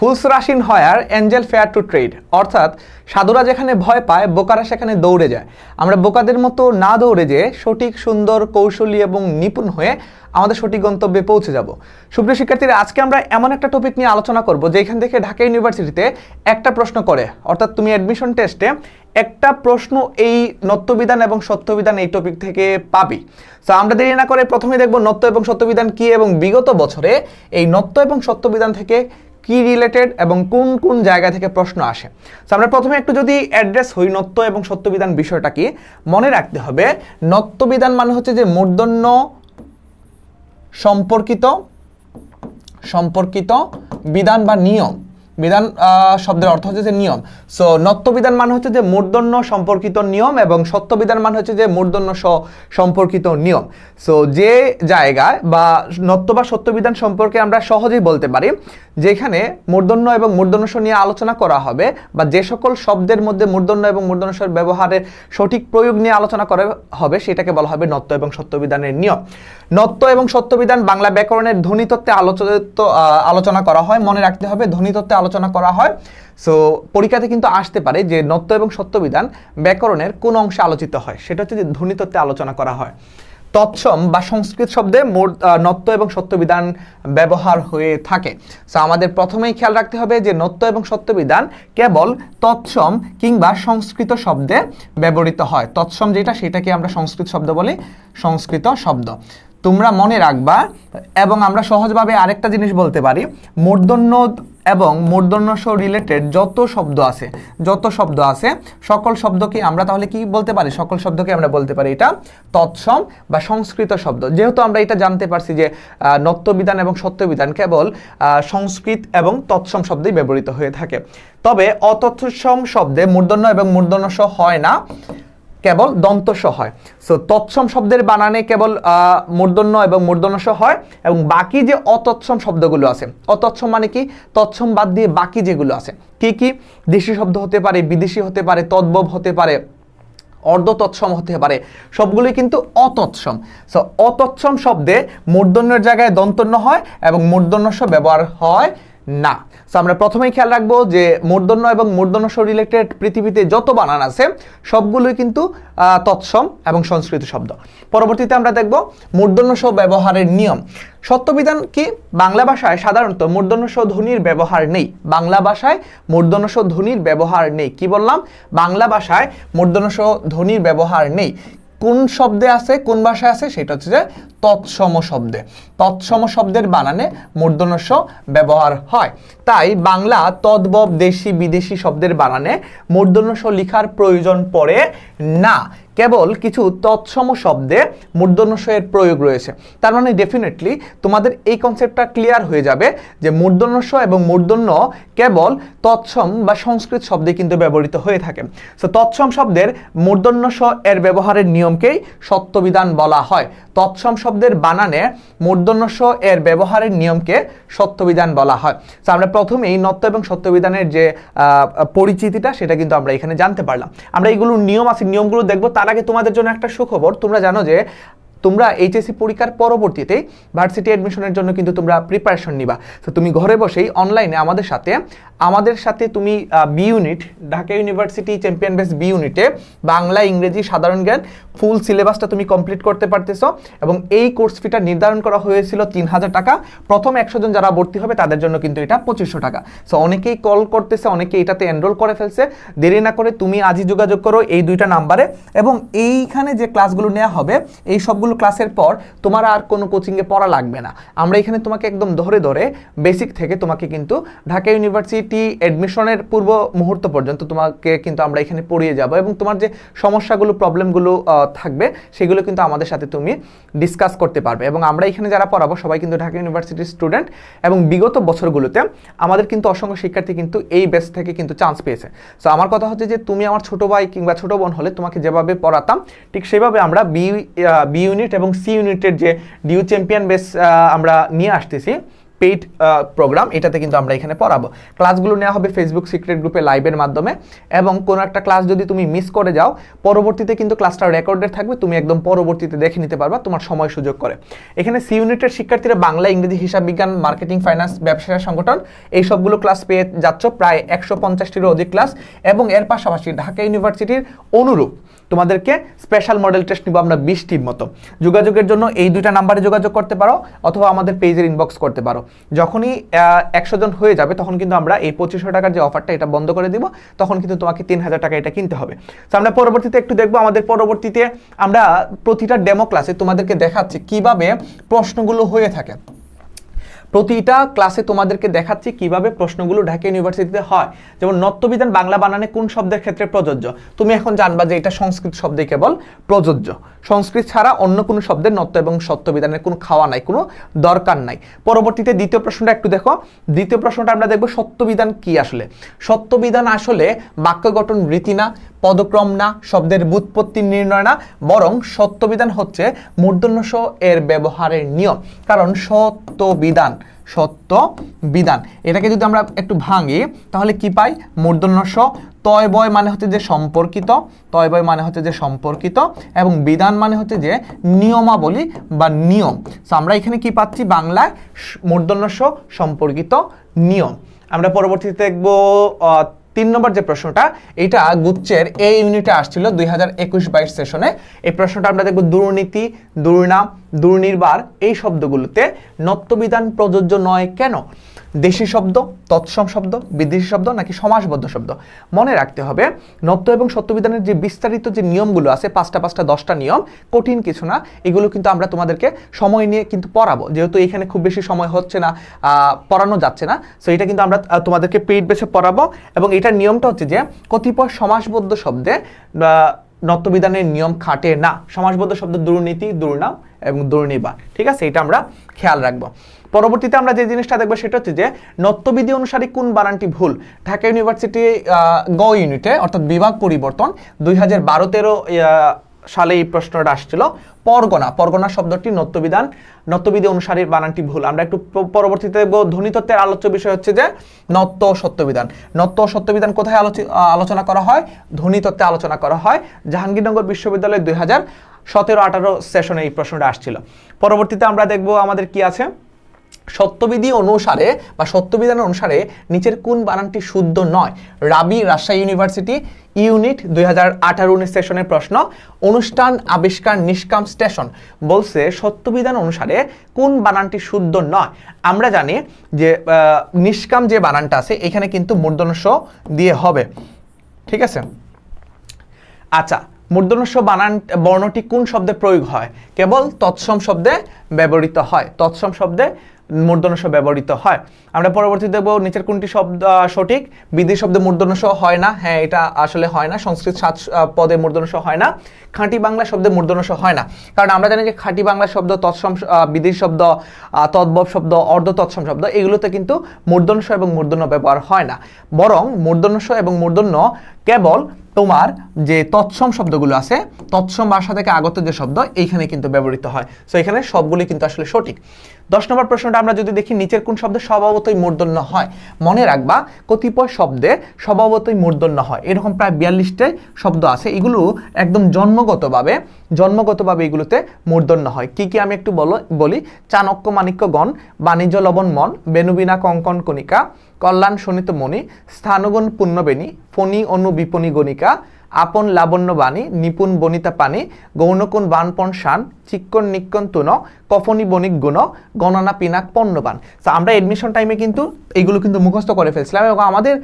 Fools rush in where angel fear to tread. অর্থাৎ সাধুরা যেখানে ভয় পায়, বোকারা সেখানে দৌড়ে যায়। আমরা বোকাদের মতো না দৌড়ে যেয়ে সঠিক, সুন্দর, কৌশলী এবং নিপুণ হয়ে আমাদের সঠিক গন্তব্যে পৌঁছে যাব। সুপ্রিয় শিক্ষার্থীরা, আজকে আমরা এমন একটা টপিক নিয়ে আলোচনা করব যেখান থেকে ঢাকা ইউনিভার্সিটিতে একটা প্রশ্ন করে। অর্থাৎ তুমি অ্যাডমিশন টেস্টে একটা প্রশ্ন এই নত্যবিধান এবং সত্যবিধান এই টপিক থেকে পাবি। সো আমরা দেরি না করে প্রথমে দেখব নত্য এবং সত্যবিধান কি এবং বিগত বছরে এই নত্য এবং সত্যবিধান থেকে কি রিলেটেড এবং কোন কোন জায়গা থেকে প্রশ্ন আসে? তো আমরা প্রথমে একটু যদি অ্যাড্রেস হই নত্য এবং সত্যবিধান বিষয়টা কি, মনে রাখতে হবে নত্যবিধান মানে হচ্ছে যে মূর্ধন্য সম্পর্কিত সম্পর্কিত বিধান বা নিয়ম। বিধান শব্দের অর্থ হচ্ছে যে নিয়ম। সো নত্যবিধান মানে হচ্ছে যে মূর্ধন্য সম্পর্কিত নিয়ম এবং সত্যবিধান মানে হচ্ছে যে মূর্ধন্য সম্পর্কিত নিয়ম। সো যে জায়গায় বা নত্য বা সত্যবিধান সম্পর্কে আমরা সহজেই বলতে পারি যেখানে মূর্ধন্য এবং মূর্ধন্য স নিয়ে আলোচনা করা হবে বা যে সকল শব্দের মধ্যে মূর্ধন্য এবং মূর্ধন্য স্বর ব্যবহারের সঠিক প্রয়োগ নিয়ে আলোচনা করা হবে, সেটাকে বলা হবে নত্য এবং সত্যবিধানের নিয়ম। নত্য এবং সত্যবিধান বাংলা ব্যাকরণের ধ্বনিতত্ত্বে আলোচিত আলোচনা করা হয়। মনে রাখতে হবে, ধ্বনিতত্ত্বে আলোচনা করা হয়। সো পরীক্ষাতে কিন্তু আসতে পারে যে নত্য এবং সত্যবিধান ব্যাকরণের কোন অংশে আলোচিত হয়, সেটা হচ্ছে যে ধ্বনিতত্ত্বে আলোচনা করা হয়। তৎসম বা সংস্কৃত শব্দে নত্য এবং সত্যবিধান ব্যবহার হয়ে থাকে। সো আমাদের প্রথমেই খেয়াল রাখতে হবে যে নত্য এবং সত্যবিধান কেবল তৎসম কিংবা সংস্কৃত শব্দে ব্যবহৃত হয়। তৎসম যেটা, সেটাকে আমরা সংস্কৃত শব্দ বলি, সংস্কৃত শব্দ। তোমরা মনে রাখবা, এবং আমরা সহজভাবে আরেকটা জিনিস বলতে পারি মূর্ধন্য এবং মূর্ধন্য রিলেটেড যত শব্দ আছে, যত শব্দ আছে, সকল শব্দকে আমরা তাহলে কি বলতে পারি? সকল শব্দকে আমরা বলতে পারি এটা তৎসম বা সংস্কৃত শব্দ। যেহেতু আমরা এটা জানতে পারছি যে নত্যবিধান এবং সত্যবিধান কেবল সংস্কৃত এবং তৎসম শব্দেই ব্যবহৃত হয়ে থাকে। তবে অতৎসম শব্দে মূর্ধন্য এবং মূর্ধন্য হয় না। কেবল দন্তস্ব হয়। সো তৎসম শব্দের বানানে কেবল মূর্ধন্য এবং মূর্ধন্যস হয় এবং বাকি যে অতৎসম শব্দগুলো আছে, অতৎসম মানে কি? তৎসম বাদ দিয়ে বাকি যেগুলো আছে, কি কি? দেশি শব্দ হতে পারে, বিদেশি হতে পারে, তদ্ভব হতে পারে অর্ধ তৎসম হতে পারে, সবগুলোই কিন্তু অতৎসম। সো অতৎসম শব্দে মূর্ধন্যের জায়গায় দন্তন্য হয় এবং মূর্ধন্যস্ব ব্যবহার হয় না। সো আমরা প্রথমেই খেয়াল রাখব যে মূর্ধন্য এবং মূর্ধন্য মূর্ধন্যস্ব রিলেটেড পৃথিবীতে যত বানান আছে, সবগুলোই কিন্তু তৎসম এবং সংস্কৃত শব্দ। পরবর্তীতে আমরা দেখব মূর্ধন্য মূর্ধন্যস্ব ব্যবহারের নিয়ম। সত্যবিধান কি? বাংলা ভাষায় সাধারণত মূর্ধন্য মূর্ধন্যস্ব ধ্বনির ব্যবহার নেই। বাংলা ভাষায় মূর্ধন্য মূর্ধন্যস্ব ধ্বনির ব্যবহার নেই। কি বললাম? বাংলা ভাষায় মূর্ধন্য মূর্ধন্যস্ব ধ্বনির ব্যবহার নেই। কোন শব্দে আছে, কোন ভাষায় আছে, সেটা হচ্ছে যে তৎসম শব্দে। তৎসম শব্দের বানানে মূর্ধন্যস্ব ব্যবহার হয়। তাই বাংলা তদ্ভব দেশি, বিদেশি শব্দের বানানে মূর্ধন্যস্ব লিখার প্রয়োজন পড়ে না। কেবল কিছু তৎসম শব্দে মূর্ধন্যস্ব এর প্রয়োগ রয়েছে। তার মানে ডেফিনেটলি তোমাদের এই কনসেপ্টটা ক্লিয়ার হয়ে যাবে যে মূর্ধন্যস্ব এবং মূর্ধন্য কেবল তৎসম বা সংস্কৃত শব্দে কিন্তু ব্যবহৃত হয়ে থাকে। সো তৎসম শব্দের মূর্ধন্যস্ব এর ব্যবহারের নিয়মকেই সত্যবিধান বলা হয়। তৎসম শব্দের বানানে মূর্ধন্যস্ব এর ব্যবহারের নিয়মকে সত্যবিধান বলা হয়। সো আমরা প্রথমেই নত্য এবং সত্যবিধানের যে পরিচিতিটা সেটা কিন্তু আমরা এখানে জানতে পারলাম। আমরা এইগুলো নিয়ম আছে, নিয়মগুলো দেখব, তার আগে তোমাদের জন্য একটা সুখবর। তোমরা জানো যে তোমরা এইচএসসি পরীক্ষার পরবর্তীতে ভার্সিটি অ্যাডমিশনের জন্য কিন্তু তোমরা প্রিপারেশন নিবা। তো তুমি ঘরে বসেই অনলাইনে আমাদের সাথে আমাদের সাথে তুমি B unit Dhaka university champion base B ইউনিটে বাংলা, ইংরেজি, সাধারণ জ্ঞান ফুল সিলেবাসটা তুমি কমপ্লিট করতে পারতেছো এবং এই কোর্স ফিটা নির্ধারণ করা হয়েছিল তিন হাজার টাকা। প্রথম একশো জন যারা ভর্তি হবে তাদের জন্য কিন্তু এটা পঁচিশশো টাকা। সো অনেকেই কল করতেছে, অনেকে এটাতে এনরোল করে ফেলছে। দেরি না করে তুমি আজই যোগাযোগ করো এই দুইটা নাম্বারে এবং এইখানে যে ক্লাসগুলো নেওয়া হবে, এই সবগুলো ক্লাসের পর তোমার আর কোনো কোচিংয়ে পড়া লাগবে না। আমরা এখানে তোমাকে একদম ধরে ধরে বেসিক থেকে তোমাকে কিন্তু ঢাকা ইউনিভার্সিটি অ্যাডমিশনের পূর্ব মুহূর্ত পর্যন্ত তোমাকে কিন্তু আমরা এখানে পড়িয়ে যাব এবং তোমার যে সমস্যাগুলো প্রবলেমগুলো থাকবে সেগুলো কিন্তু আমাদের সাথে তুমি ডিসকাস করতে পারবে এবং আমরা এখানে যারা পড়াবো সবাই কিন্তু ঢাকা ইউনিভার্সিটির স্টুডেন্ট এবং বিগত বছরগুলোতে আমাদের কিন্তু অসংখ্য শিক্ষার্থী কিন্তু এই বেস থেকে কিন্তু চান্স পেয়েছে। সো আমার কথা হচ্ছে যে তুমি আমার ছোট ভাই কিংবা ছোট বোন হলে তোমাকে যেভাবে পড়াতাম, ঠিক সেভাবে আমরা বি বি ইউনিট এবং সি ইউনিটের যে ডিউ চ্যাম্পিয়ন বেস আমরা নিয়ে আসতেছি পেইড প্রোগ্রাম এটাতে কিন্তু আমরা এখানে পড়াবো। ক্লাসগুলো নেওয়া হবে ফেসবুক সিক্রেট গ্রুপে লাইভের মাধ্যমে এবং কোনো একটা ক্লাস যদি তুমি মিস করে যাও, পরবর্তীতে কিন্তু ক্লাসটা রেকর্ডেড থাকবে, তুমি একদম পরবর্তীতে দেখে নিতে পারবা তোমার সময় সুযোগ করে। এখানে সি ইউনিটের শিক্ষার্থীরা বাংলা, ইংরেজি, হিসাব বিজ্ঞান মার্কেটিং ফাইন্যান্স ব্যবসা, সংগঠন, এই সবগুলো ক্লাস পেয়ে যাচ্ছ, প্রায় একশো পঞ্চাশটিরও অধিক ক্লাস এবং এর পাশাপাশি ঢাকা ইউনিভার্সিটির অনুরূপ। তোমাদেরকে স্পেশাল মডেল টেস্ট নিব আমরা বিশটির মতো। যোগাযোগের জন্য এই দুইটা নাম্বারে যোগাযোগ করতে পারো, অথবা আমাদের পেজের ইনবক্স করতে পারো। যখনই একশো জন হয়ে যাবে, তখন কিন্তু আমরা এই পঁচিশশো টাকার যে অফারটা এটা বন্ধ করে দিব। তখন কিন্তু তোমাকে তিন হাজার টাকা এটা কিনতে হবে। তো আমরা পরবর্তীতে একটু দেখব, আমাদের পরবর্তীতে আমরা প্রতিটা ডেমো ক্লাসে তোমাদেরকে দেখাচ্ছি কীভাবে প্রশ্নগুলো হয়ে থাকে। প্রতিটা ক্লাসে তোমাদেরকে দেখাচ্ছি কীভাবে প্রশ্নগুলো ঢাকা ইউনিভার্সিটিতে হয়। যেমন নত্যবিধান বাংলা বানানে কোন শব্দের ক্ষেত্রে প্রযোজ্য? তুমি এখন জানবা যে এটা সংস্কৃত শব্দে কেবল প্রযোজ্য। সংস্কৃত ছাড়া অন্য কোনো শব্দের নত্য এবং সত্যবিধানের কোনো খাওয়া নাই, কোনো দরকার নাই। পরবর্তীতে দ্বিতীয় প্রশ্নটা একটু দেখো। দ্বিতীয় প্রশ্নটা আমরা দেখব সত্যবিধান কি আসলে? সত্যবিধান আসলে বাক্য গঠন রীতি না, পদক্রম না, শব্দের বুৎপত্তি নির্ণয় না, বরং সত্যবিধান হচ্ছে মূর্ধন্য এর ব্যবহারের নিয়ম। কারণ সত্যবিধান সত্য বিধান। এটাকে যদি আমরা একটু ভাঙি, তাহলে কি পাই? মূর্ধন্য স তয় বয় মানে হচ্ছে যে সম্পর্কিত, তয় বয় মানে হচ্ছে যে সম্পর্কিত, এবং বিধান মানে হচ্ছে যে নিয়মাবলী বা নিয়ম। সো আমরা এখানে কি পাচ্ছি? বাংলায় মূর্ধন্য স সম্পর্কিত, নিয়ম। আমরা পরবর্তীতে দেখব তিন নম্বর যে প্রশ্নটা, এটা গুচ্ছের এই ইউনিটে আসছিল দুই হাজার একুশ বাইশ সেশনে। এই প্রশ্নটা আমরা দেখব দুর্নীতি, দুর্নাম দুর্নির্বার এই শব্দগুলোতে নত্যবিধান প্রযোজ্য নয় কেন? দেশি শব্দ, তৎসম শব্দ, বিদেশি শব্দ নাকি সমাসবদ্ধ শব্দ? মনে রাখতে হবে, নত্য এবং সত্যবিধানের যে বিস্তারিত যে নিয়মগুলো আছে, পাঁচটা পাঁচটা দশটা নিয়ম, কঠিন কিছু না। এগুলো কিন্তু আমরা তোমাদেরকে সময় নিয়ে কিন্তু পড়াবো। যেহেতু এখানে খুব বেশি সময় হচ্ছে না পড়ানো যাচ্ছে না সো এটা কিন্তু আমরা তোমাদেরকে পেইড বেছে পড়াবো। এবং এটার নিয়মটা হচ্ছে যে, কতিপয় সমাসবদ্ধ শব্দে নত্যবিধানের নিয়ম খাটে না। সমাসবদ্ধ শব্দ দুর্নীতি, দুর্নাম এবং দুর্নিবার ঠিক আছে? এটা আমরা খেয়াল রাখব। পরবর্তীতে আমরা যে জিনিসটা দেখব সেটা হচ্ছে যে নত্যবিধি অনুসারে কোন বানানটি ভুল? ঢাকা ইউনিভার্সিটি গ ইউনিটে, অর্থাৎ বিভাগ পরিবর্তন, দুই হাজার বারো তেরো সালে এই প্রশ্নটা আসছিল। পরগনা পরগনা শব্দটি নত্যবিধান, নত্যবিধি অনুসারে বানানটি ভুল। আমরা একটু পরবর্তীতে দেখব ধ্বনিতত্ত্বের আলোচ্য বিষয় হচ্ছে যে নত্য সত্যবিধান। নত্য সত্যবিধান কোথায় আলোচনা করা হয়? ধ্বনিতত্ত্বে আলোচনা করা হয়। জাহাঙ্গীরনগর বিশ্ববিদ্যালয় দুই হাজার সতেরো আঠারো সেশনে এই প্রশ্নটা আসছিল। পরবর্তীতে আমরা দেখব আমাদের কি আছে? সত্যবিধি অনুসারে বা সত্যবিধান অনুসারে নিচের কোন বানানটি শুদ্ধ নয়? রাবি রাজশাহী ইউনিভার্সিটি ইউনিট দুই হাজার আঠারো উনিশ সেশনের প্রশ্ন। অনুষ্ঠান, আবিষ্কার, নিষ্কাম, স্টেশন বলছে সত্যবিধান অনুসারে কোন বানানটি শুদ্ধ নয়। আমরা জানি যে নিষ্কাম যে বানানটা আছে, এখানে কিন্তু মূর্ধন্য স দিয়ে হবে। ঠিক আছে? আচ্ছা মূর্ধন্যস্ব বানান, বর্ণটি কোন শব্দে প্রয়োগ হয়? কেবল তৎসম শব্দে ব্যবহৃত হয়। তৎসম শব্দে মূর্ধন্যস্ব ব্যবহৃত হয়। আমরা পরবর্তীতে দেখব নিচের কোনটি শব্দ সঠিক। বিদেশি শব্দে মূর্ধন্যস্ব হয় না। হ্যাঁ এটা আসলে হয় না। সংস্কৃত সাত পদে মূর্ধন্যস্ব হয় না। খাঁটি বাংলা শব্দে মূর্ধন্যস্ব হয় না। কারণ আমরা জানি যে খাঁটি বাংলা শব্দ, তৎসম বিদেশি শব্দ তদ্ভব শব্দ অর্ধ তৎসম শব্দ, এগুলোতে কিন্তু মূর্ধন্য এবং মূর্ধন্য ব্যবহার হয় না। বরং মূর্ধন্য এবং মূর্ধন্য কেবল তোমার যে তৎসম শব্দগুলো আছে, তৎসম ভাষা থেকে আগত যে শব্দ, এইখানে কিন্তু ব্যবহৃত হয়। সো এখানে সবগুলি কিন্তু আসলে সঠিক। দশ নম্বর প্রশ্নটা আমরা যদি দেখি, নিচের কোন শব্দে স্বভাবতই মূর্ধন্য হয়? মনে রাখবা, কতিপয় শব্দে স্বভাবতই মূর্ধন্য হয়। এরকম প্রায় বিয়াল্লিশটা শব্দ আছে। এগুলো একদম জন্মগতভাবে জন্মগতভাবে এগুলোতে মূর্ধন্য হয়। কি কি আমি একটু বলো, বলি? চাণক্য, মাণিক্যগণ, বাণিজ্য, লবণ, মন বেনুবিনা কঙ্কন কণিকা কল্যাণ শোণিত মণি, স্থানগণ পুণ্যবেণী, ফণি অনু বিপণী গণিকা, আপন লাবণ্য বাণী, নিপুণ বনিতা পানি গৌণকুণ বানপণ শান চিক্কন নিক্কন তুন কফনি বণিক গুণ, গণনা পিনাক পণ্যবান। আমরা এডমিশন টাইমে কিন্তু এইগুলো কিন্তু মুখস্থ করে ফেলছিলাম এবং আমাদের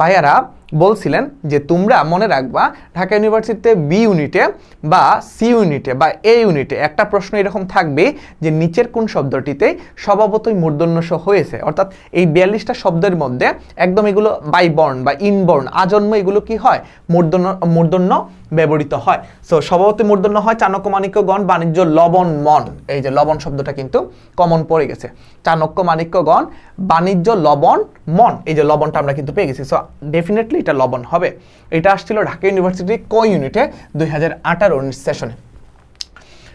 ভাইয়ারা বলছিলেন যে তোমরা মনে রাখবা, ঢাকা ইউনিভার্সিটিতে বি ইউনিটে বা সি ইউনিটে বা এ ইউনিটে একটা প্রশ্ন এরকম থাকবে যে নিচের কোন শব্দটিতে স্বভাবতই মূর্ধন্যস হয়েছে। অর্থাৎ এই বিয়াল্লিশটা শব্দের মধ্যে একদম এগুলো বাইবর্ণ বা ইনবর্ণ আজন্ম এগুলো কি হয়? মূর্ধন্য মূর্ধন্য ব্যবহৃত হয়। সো স্বভাবতই মূর্ধন্য হয় চাণক্যমাণিক্যগণ বাণিজ্য লবণ মন। এই যে লবণ শব্দটা কিন্তু কমন পড়ে গেছে। চাণক্য মাণিক্যগণ বাণিজ্য লবণ মন। এই যে লবণটা আমরা কিন্তু পেয়ে গেছি। সো ডেফিনেটলি এটা লবণ হবে। এটা আসছিল ঢাকা ইউনিভার্সিটি কো ইউনিটে দুই হাজার আঠারো সেশনে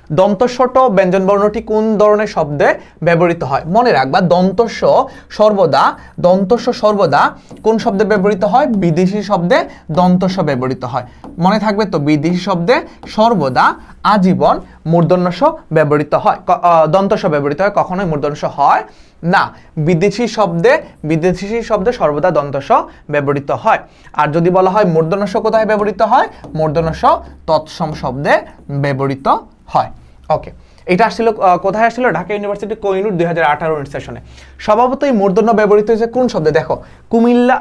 দন্তস্বট ব্যঞ্জন বর্ণটি কোন ধরনের শব্দে ব্যবহৃত হয়? মনে রাখবা দন্তস্ব সর্বদা দন্তস্ব সর্বদা কোন শব্দে ব্যবহৃত হয়? বিদেশি শব্দে দন্তস্ব ব্যবহৃত হয়। মনে থাকবে তো, বিদেশি শব্দে সর্বদা আজীবন মূর্ধন্যস্ব ব্যবহৃত হয়। দন্তস্ব ব্যবহৃত হয়। কখনোই মূর্ধন্যস্ব হয় না। বিদেশি শব্দে বিদেশি শব্দে সর্বদা দন্তস্ব ব্যবহৃত হয়। আর যদি বলা হয় মূর্ধন্যস্ব কোথায় ব্যবহৃত হয়? মূর্ধন্যস্ব তৎসম শব্দে ব্যবহৃত হয় ওকে এটা আসছিল কোথায় আসছিল? ঢাকা ইউনিভার্সিটি কোহিনুর দুই হাজার আঠারো সেশনে স্বভাবতই মূর্ধন্য ব্যবহৃত হয়েছে কোন শব্দে? দেখো, কুমিল্লা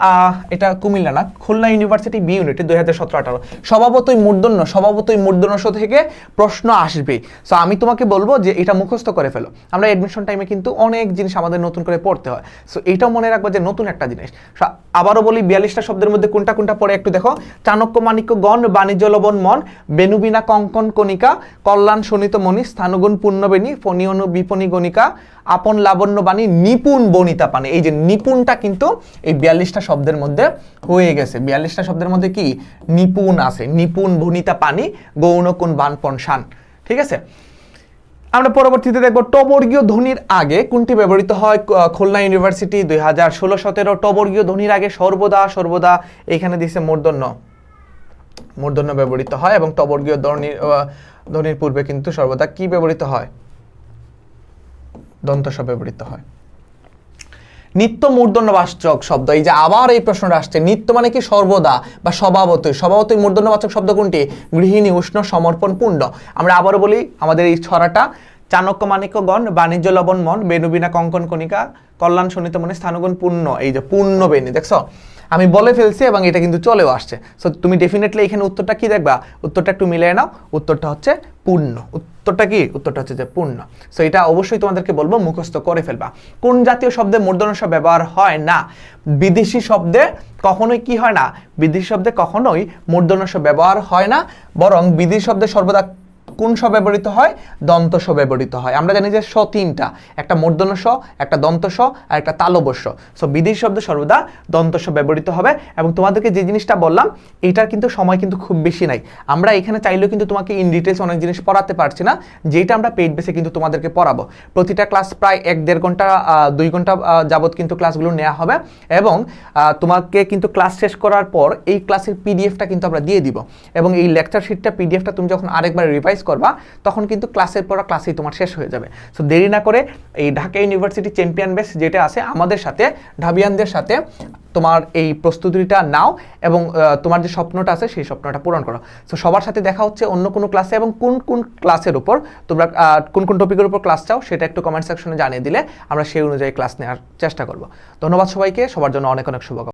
এটা কুমিল্লা না, খুলনা ইউনিভার্সিটি বি ইউনিটে দুই হাজার সতেরো আঠারো। স্বভাবতই মূর্ধন্য, স্বভাবতই মূর্ধন্যস থেকে প্রশ্ন আসবে সো আমি তোমাকে বলব যে এটা মুখস্থ করে ফেলো। আমরা এডমিশন টাইমে কিন্তু অনেক জিনিস আমাদের নতুন করে পড়তে হয়। সো এইটাও মনে রাখব যে নতুন একটা জিনিস। আবারও বলি, বিয়াল্লিশটা শব্দের মধ্যে কোনটা কোনটা পড়ে একটু দেখো। চাণক্য, মাণিক্য, গণ, বাণিজ্য, লবণ, মন, বেনুবিনা, কঙ্কন, কণিকা, কল্যাণ, শোণিত, মণি, স্থানগুণ পূর্ণবেণী, ফণিয়নু বিপণী গণিকা, আপন লাবণ্য বাণী, নিপুণ বনিতা পানি এই যে নিপুণটা কিন্তু এই বিয়াল্লিশটা শব্দের মধ্যে হয়ে গেছে। বিয়াল্লিশটা শব্দের মধ্যে কি? নিপুণ আছে। নিপুণ বনিতা পানি গৌণকুণ বানপন শান ঠিক আছে? আমরা পরবর্তীতে দেখব টবর্গীয় ধ্বনির আগে কোনটি ব্যবহৃত হয় খুলনা ইউনিভার্সিটি দুই হাজার ষোলো সতেরো টবর্গীয় ধ্বনির আগে সর্বদা সর্বদা এখানে দিছে মূর্ধন্য। মূর্ধন্য ব্যবহৃত হয় এবং টবর্গীয় ধ্বনির ধ্বনির পূর্বে কিন্তু সর্বদা কি ব্যবহৃত হয়? দন্তস্ব ব্যবহৃত হয়। নিত্য মূর্ধন্যবাচক শব্দ, এই যে আবার এই প্রশ্নটা আসছে, নিত্য মানে কি সর্বদা বা স্বভাবতই? স্বভাবতই মূর্ধন্যবাচক শব্দ কোনটি? গৃহিণী, উষ্ণ, সমর্পণ পূর্ণ আমরা আবারও বলি, আমাদের এই ছড়াটা, চাণক্য মাণিক্যগণ বাণিজ্য লবণ মন, বেনুবিনা কঙ্কন কণিকা, কল্যাণ শোনিত মনে স্থানগণ পূর্ণ এই যে পূর্ণ বেনি দেখছ? আমি বলে ফেলছি এবং এটা কিন্তু চলেও আসছে। সো তুমি ডেফিনেটলি এখানে উত্তরটা কি দেখবা? উত্তরটা একটু মিলিয়ে নাও। উত্তরটা হচ্ছে পূর্ণ। উত্তরটা কি? উত্তরটা হচ্ছে যে পূর্ণ। সো এটা অবশ্যই তোমাদেরকে বলব, মুখস্থ করে ফেলবা। কোন জাতীয় শব্দে মূর্ধন্য ব্যবহার হয় না? বিদেশি শব্দে কখনোই কি হয় না? বিদেশি শব্দে কখনোই মূর্ধন্য ব্যবহার হয় না। বরং বিদেশি শব্দে সর্বদা কোন স ব্যবহৃত হয়? দন্ত স ব্যবহৃত হয়। আমরা জানি যে স তিনটা, একটা মূর্ধন্য স একটা দন্ত স আর একটা তালবস্য সো বিদেশি শব্দ সর্বদা দন্ত স ব্যবহৃত হবে এবং তোমাদেরকে যে জিনিসটা বললাম, এটার কিন্তু সময় কিন্তু খুব বেশি নাই। আমরা এখানে চাইলেও কিন্তু তোমাকে ইন ডিটেলস অনেক জিনিস পড়াতে পারছি না যেটা আমরা পেইড বেসে কিন্তু তোমাদেরকে পড়াবো। প্রতিটা ক্লাস প্রায় এক, দেড় ঘণ্টা দুই ঘণ্টা যাবত কিন্তু ক্লাসগুলো নেওয়া হবে এবং তোমাকে কিন্তু ক্লাস শেষ করার পর এই ক্লাসের পিডিএফটা কিন্তু আমরা দিয়ে দিব। এবং এই লেকচার শিটটা পিডিএফটা তুমি যখন আরেকবার রিভাইজ করবা, তখন কিন্তু ক্লাসের পর ক্লাসেই তোমার শেষ হয়ে যাবে। সো দেরি না করে এই ঢাকা ইউনিভার্সিটি চ্যাম্পিয়ন বেস যেটা আছে, আমাদের সাথে, ঢাবিয়ানদের সাথে তোমার এই প্রস্তুতিটা নাও এবং তোমার যে স্বপ্নটা আছে, সেই স্বপ্নটা পূরণ করো। সো সবার সাথে দেখা হচ্ছে অন্য কোনো ক্লাসে এবং কোন কোন ক্লাসের উপর তোমরা কোন কোন টপিকের উপর ক্লাস চাও, সেটা একটু কমেন্ট সেকশনে জানিয়ে দিলে আমরা সেই অনুযায়ী ক্লাস নেওয়ার চেষ্টা করব। ধন্যবাদ সবাইকে, সবার জন্য অনেক অনেক শুভকামনা।